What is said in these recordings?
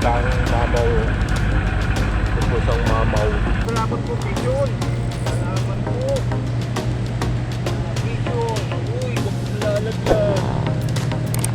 Tanging mamaw. Pusang mamaw. Salamat po, Pigeon. Salamat po. Pigeon. Uy, huwag mong lalagyan.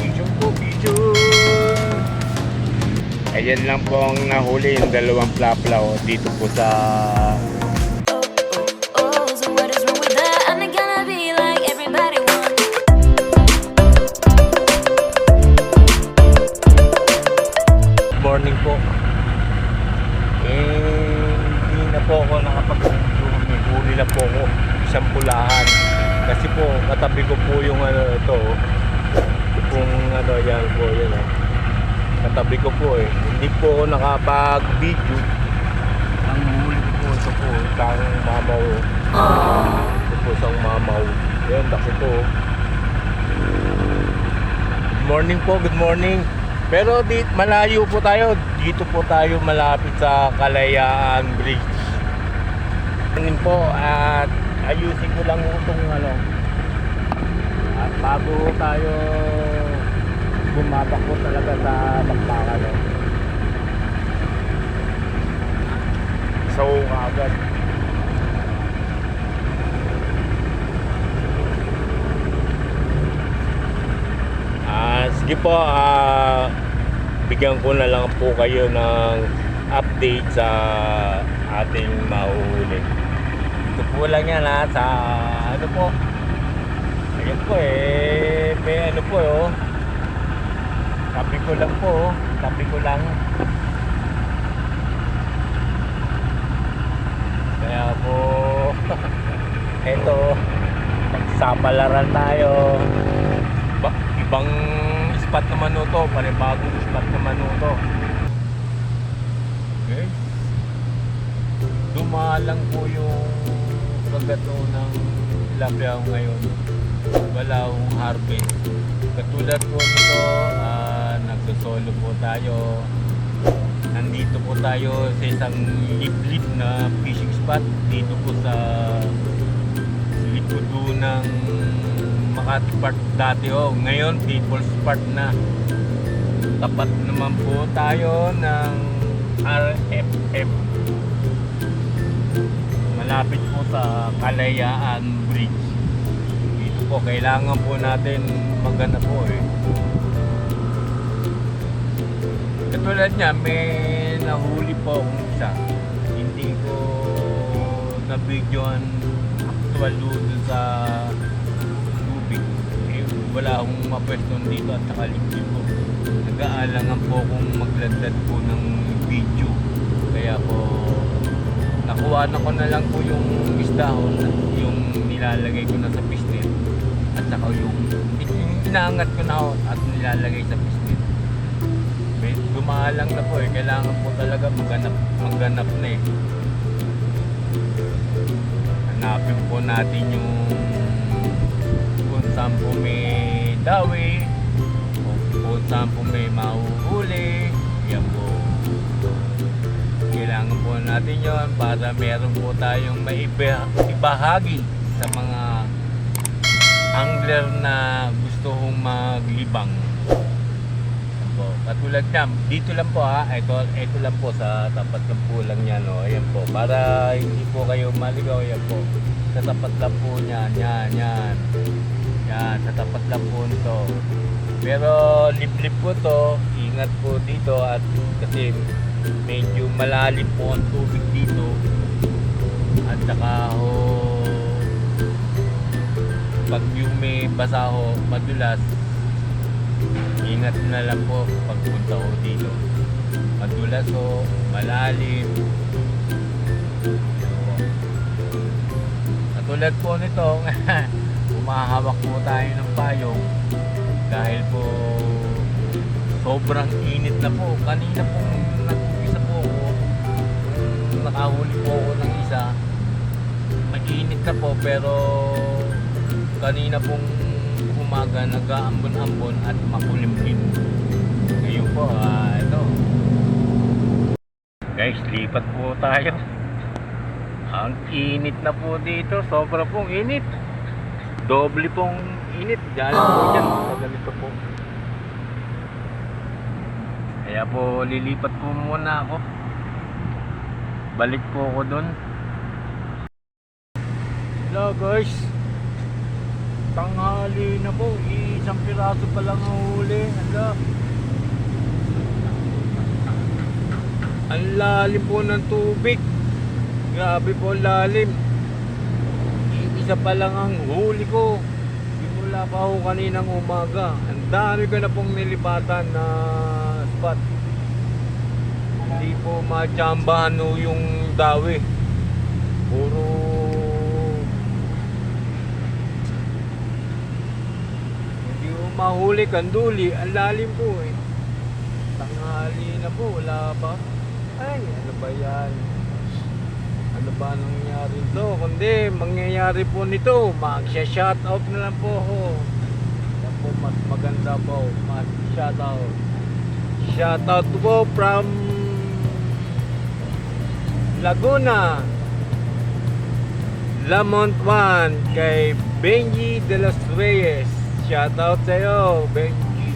Pigeon po, Pigeon. Ayan lang po ang nahuli yung dalawang plaplaw dito po sa katabi ko po yung ano ito. oh. Kung ano yan po, yan oh. Katabi ko po eh. Hindi po ako nakapag-video. Ang huli po ito po. Isang mamaw. Ito po isang mamaw. Yan, laki po. Good morning po, good morning. Pero di, malayo po tayo. Dito po tayo malapit sa Kalayaan Bridge. Morning po at ayusin ko lang itong ano. Bago tayo bumabak po talaga sa bakbakan. No? So agad. Ah, sige po, ah, bigyan ko na lang po kayo ng update sa ating mahuhuli. Ito po lang yan ha, sa ano po. Ayan po eh, may ano po oh. Tabi ko lang po, oh. tabi ko lang. Kaya po, eto, magsapalaran tayo ba, ibang spot naman no to, panibagong spot naman no to. Okay. Dumalang po yung paggato ng tilapia ngayon. Wala akong harvest. Katulad po nito, ah, nagsosolo po tayo. Nandito po tayo sa isang liblib na fishing spot dito po sa likod ng Makati Park dati oh. Ngayon People's Park na. Tapat naman po tayo ng RFF. Malapit po sa Kalayaan Bridge. Po kailangan po natin magana po eh. Katulad niya, may nahuli po akong isa. Hindi ko na-videoan actual doon sa tubig. Eh, wala akong mapweston dito at saka libre po. Nag-aalangan po akong magladlad po ng video. Kaya po, nakuha na ko na lang po yung isdahon, yung nilalagay ko na sa pisnit. At saka yung, inaangat ko na ako at nilalagay sa pisnit. May dumalang na po eh. Kailangan po talaga maghanap, maghanap na eh. Hanapin po natin yung kung saan po may dawi kung saan po may mahuhuli. Yan po. Kailangan po natin yon para meron po tayong maiba- ibahagi sa mga angler na gusto hong maglibang. Po. Katulad niya, dito lang po ha, ito, ito lang po sa tapat ng po lang niya, no? Ayan po, para hindi po kayo maligaw, ayan po. Sa tapat lang po niya, yan, yan. Yan, sa tapat lang po nito. Pero liblib po to, ingat po dito at kasi medyo malalim po ang tubig dito. At saka ho, pag yung may basa ho, madulas, ingat na lang po pagpunta ko dito. Madulas ho, malalim. Katulad po nito, umahawak po tayo ng payong dahil po sobrang init na po. Kanina po nag-umpisa po ako, nakahuli po ako ng isa, mainit na po pero kanina pong umaga nag-aambon-ambon at makulimlim. Ngayon po, ah, ito. Guys, lipat po tayo. Ang init na po dito. Sobra pong init. Doble pong init. Diyan po dyan. Sa ganito po. Kaya po lilipat po muna ako. Balik po ako doon. Hello guys. Tanghali na po. Isang piraso pa lang ang huli. Hala. Ang lalim po ng tubig. Grabe po lalim. Isa pa lang ang huli ko. Simula pa ako kaninang umaga. Ang dami ko na pong nilipatan na spot. Hindi po machambahan yung dawi. Puro hindi mo mahuli kanduli. Ang lalim po eh. Tanghali na po, wala ba? Ay, ano ba yan? Ano ba nangyari to? Kundi, mangyayari po nito, magsha-shoutout na lang po ako. Yan po, mas maganda po, mas shoutout. Shoutout po from Laguna. Lamont 1 kay Benji de los Reyes. Shoutout sa'yo, Benji.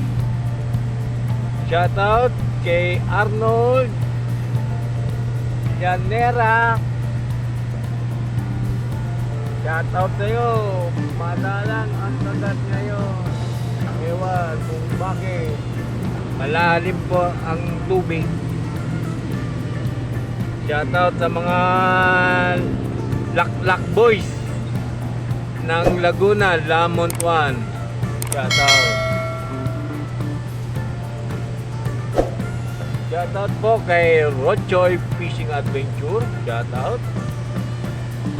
Shoutout kay Arnold Yanera. Shoutout sa'yo. Madalang ang dagat ngayon. Ewan kung bakit. Malalim po ang tubig. Shoutout sa mga Laklak Boys ng Laguna, Lamont 1. Shoutout. Shoutout po kay Rochoy Fishing Adventure. Shoutout.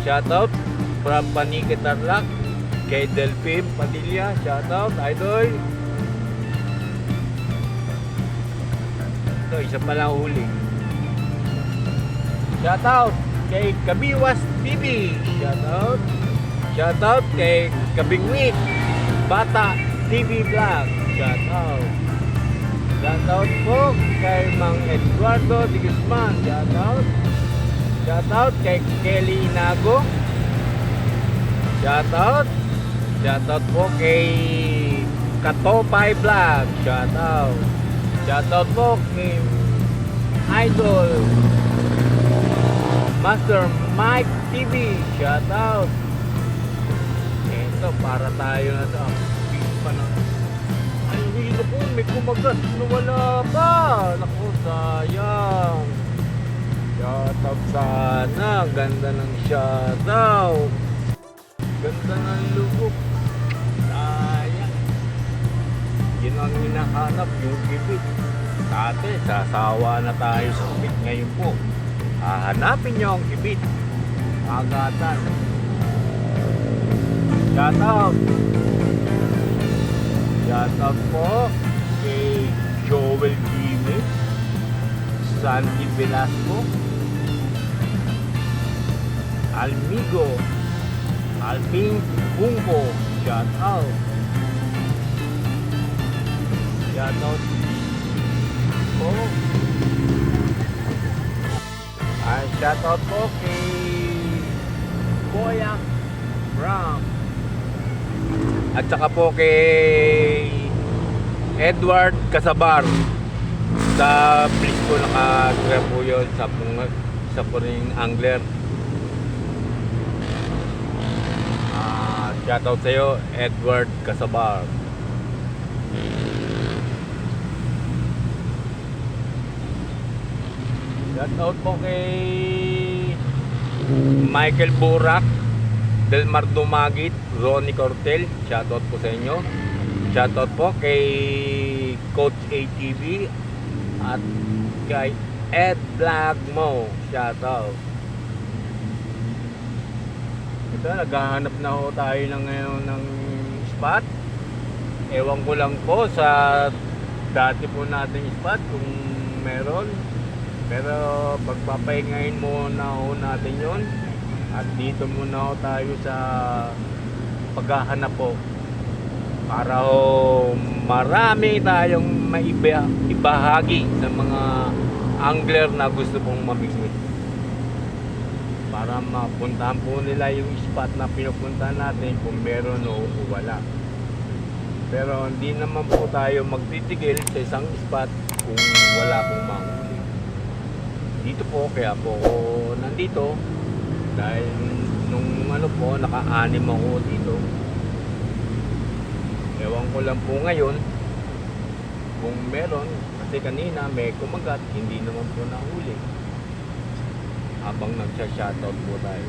Shoutout from Paniki Tarlac kay Delphine Padilla. Shoutout, idol. Ito, isa pa lang huli. Shoutout kay Kabiwas TV. Shoutout. Shoutout kay Kabingwit Bata TV Vlog. Shoutout. Shoutout po kay Mang Eduardo de Guzman. Shoutout. Shoutout kay Kelly Inago. Shoutout. Shoutout po kay Katopay Vlog. Shoutout. Shoutout po kay Idol Master Mike TV. Shoutout. Ito, para tayo na sa fish pa ng ay, na po, may kumagat na wala pa. Naku, sayang. Shoutout sana. Ganda ng shoutout. Ganda ng lubog. Sayang. Yun ang hinahanap, yung gibit. Dati, sasawa na tayo sa gibit ngayon po. Hahanapin nyo ang gibit. Agatan. Shoutout. Shoutout po kay Joel Jimenez, Sandy Velasco, Almigo, Alvin Bungo, shoutout. Shoutout po. Ay, shoutout po kay Boyak Brown. At saka po kay Edward Casabar sa place ko nakatira po yun sa, pung- sa puring angler. Ah, shoutout sa iyo, Edward Casabar. Shoutout po kay Michael Burak, Delmar Dumagit, Ronnie Cortel, shoutout po sa inyo. Shoutout po kay Coach ATV at kay Ed Blagmo, shoutout. Ito, naghahanap na ho tayo ng ngayon ng spot. Ewan ko lang po sa dati po nating spot kung meron. Pero pagpapahingahin muna ho natin yon at dito muna ho tayo sa paghahanap po para ho marami tayong maiba, ibahagi sa mga angler na gusto pong mamingwit para mapuntahan po nila yung spot na pinupuntahan natin kung meron o wala. Pero hindi naman po tayo magtitigil sa isang spot kung wala pong mahuli. Dito po, kaya po nandito dahil nung ano po, naka-anim ako dito. Ewan ko lang po ngayon kung meron kasi kanina may kumagat, hindi naman po nahuli. Habang nagsha-shoutout po tayo.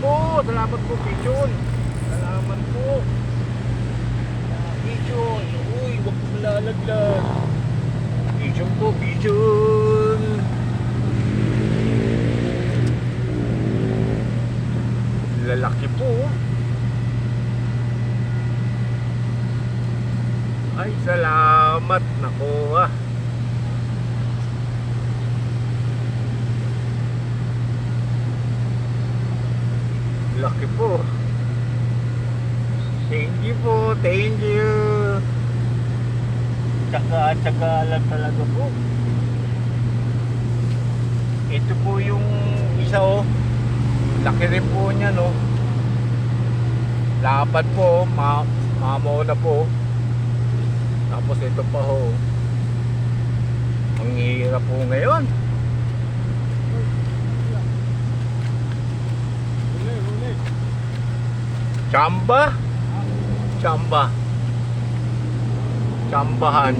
Po, salamat po, Pichon. Salamat po. Pichon, uy, wag mo lalaglag. Pichon po, Pichon. Lalaki po. oh. Ay, salamat. Nako ah. Laki po. Thank you po. Thank you. Tsaka, tsaka lang talaga po. Ito po yung isa oh. Laki rin po niya no. Lapad po. Ma mamo na po. Tapos ito pa ho. Ang hirap po ngayon. Chamba? Chamba. Chambahan.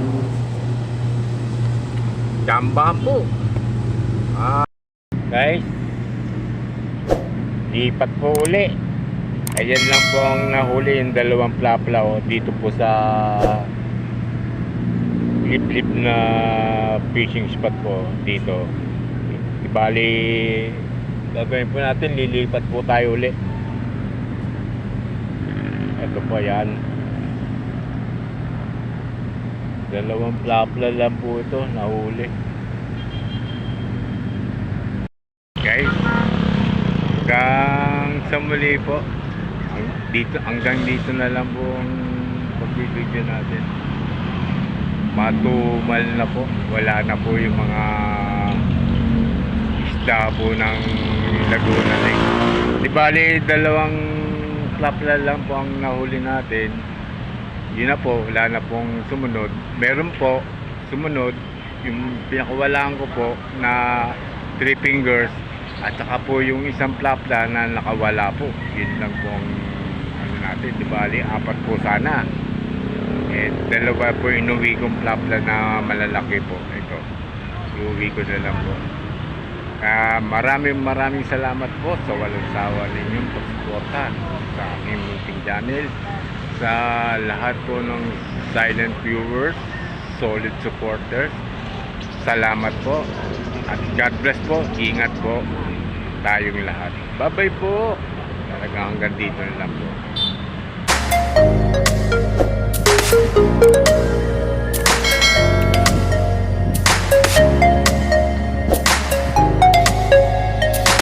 Chambahan po. Ah. Guys. Lipat po uli. Ayan lang po ang nahuli yung dalawang plaplaw dito po sa lip-lip na fishing spot po dito. Ibali gagawin po natin lilipat po tayo uli. Ito po yan. Dalawang plapla lang po ito, nahuli. Guys, hanggang sa muli po. Dito, hanggang dito na lang po ang pagbibigyo natin. Matumal na po. Wala na po yung mga isda po ng Laguna Lake. Di bali, dalawang plapla lang po ang nahuli natin. Yun na po, wala na pong sumunod. Meron po, sumunod, yung pinakawalaan ko po na three fingers at saka po yung isang plapla na nakawala po. Yun lang po ang ano natin. Di bali, apat po sana. Eh, dalawa po inuwi kong plapla na malalaki po. Ito, iuwi ko na lang po. Ah, maraming maraming salamat po sa walang sawa ninyong pagsuporta sa aking meeting channel sa lahat po ng silent viewers, solid supporters. Salamat po. At God bless po. Ingat po tayong lahat. Bye-bye po. Talagang hanggang dito na lang po. Thank you.